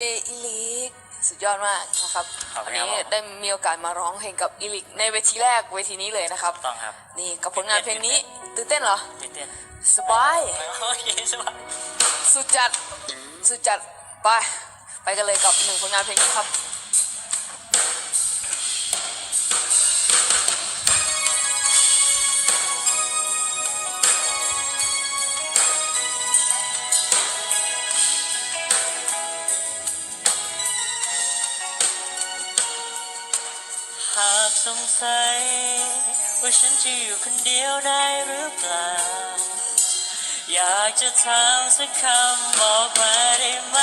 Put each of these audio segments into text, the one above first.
เออีลิกสุดยอดมากนะครับขอบคุวัณนครับนี้ผม ได้มีโอกาสมาร้องเพลงกับอีลิกในเวทีแรกเวทีนี้เลยนะครับ ต้องครับนี่กับผลงานเพลงนี้ตื่นเต้นเหรอ ตื่นเต้นสบาย โอเคสบายสุดจัด สุดจัด ไป ไปกันเลยกับหนึ่งผลงานเพลงนี้ครับ งสัย ว่าฉันจะอยู่คนเดียวได้หรือเปล่า อยากจะถามสักคำบอกมาได้ไหม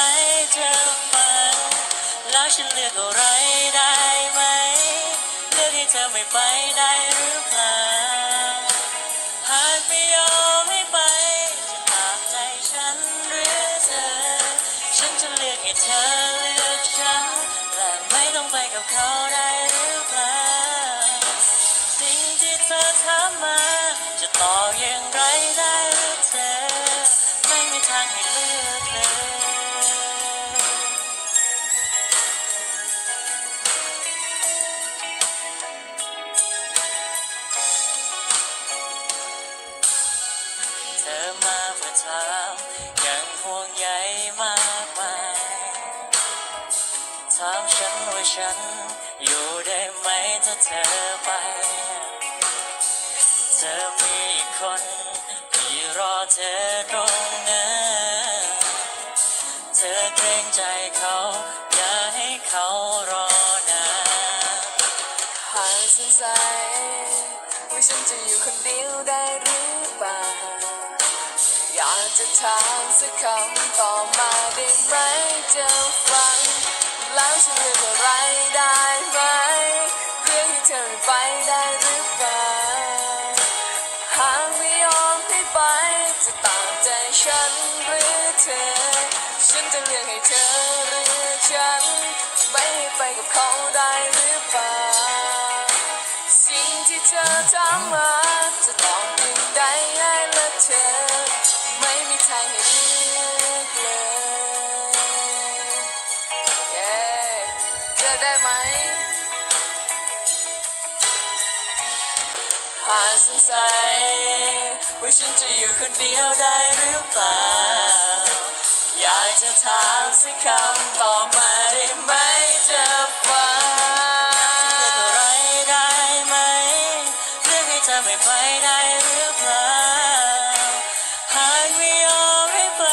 เธอฟังแล้วฉันเลือกอะไรได้ไหมเลือกให้เธอไม่ไปได้หรือเปล่าหากไม่ยอมไม่ไป จะตามใจฉันหรือเธอ ฉันจะเลือกให้เธอเลือกฉันและไม่ต้องไปกับเขา จะตอบอย่างไรได้หรือเธอ ไม่มีทางให้เลือกเลยเธอมาเพื่อถามอย่างห่วงใยมากมายถามฉันว่าฉัน อยู่ได้ไหมถ้าเธอไป เธอมี คนที่รอเธอตรงนั้นเธอเกรงใจเขา อย่าให้เขารอนานหากสงสัยว่าฉันจะอยู่คนเดียวได้หรือเปล่าอยากจะถามสักคำต่อมาได้ไหมจะฟัง แล้วฉันเลือกอะไรได้ไหมเลือกให้เธอไม่ไปได้หรือเปล่าากไม่ยอมให้ไป จะตามใจฉันหรือเธอ ฉันจะเลือกให้เธอเลือฉัน ไม่ให้ไปกับเขาได้หรือเปล่า สิ่งที่เธอถามมาจะตอบอย่างใดให้ละเธอ ไม่มีทางให้เลือกเลยเย้เลือได้ไหม หากสงสัยว่าฉันจะอยู่คนเดียวได้หรือเปล่า อยากจะถามสักคำตอบมาได้ไหมจะฟังเลือะไรได้ไหมเลือกให้เธอไม่ไปได้หรือเปล่า หากไม่ยอมให้ไป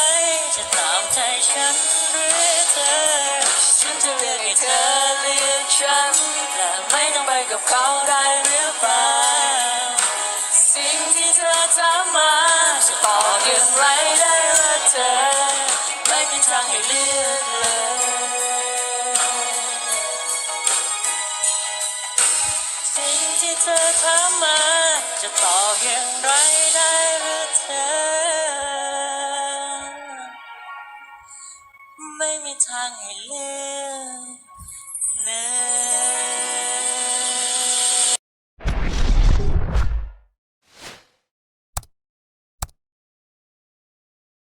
จะตามใจฉันหรือเธอ ฉันจะเลือกให้เธอ เลือกฉันและไม่ต้องไปกับเขาได้หรือเปล่าสิ่งที่เธอถามาจะตอบอย่างไรได้ละเธอ ไม่มีทางให้เลือกเลยสิ่งที่เธอถามมาจะตอบอย่างไรได้หรือเธอ ไม่มีทางให้เลือก man.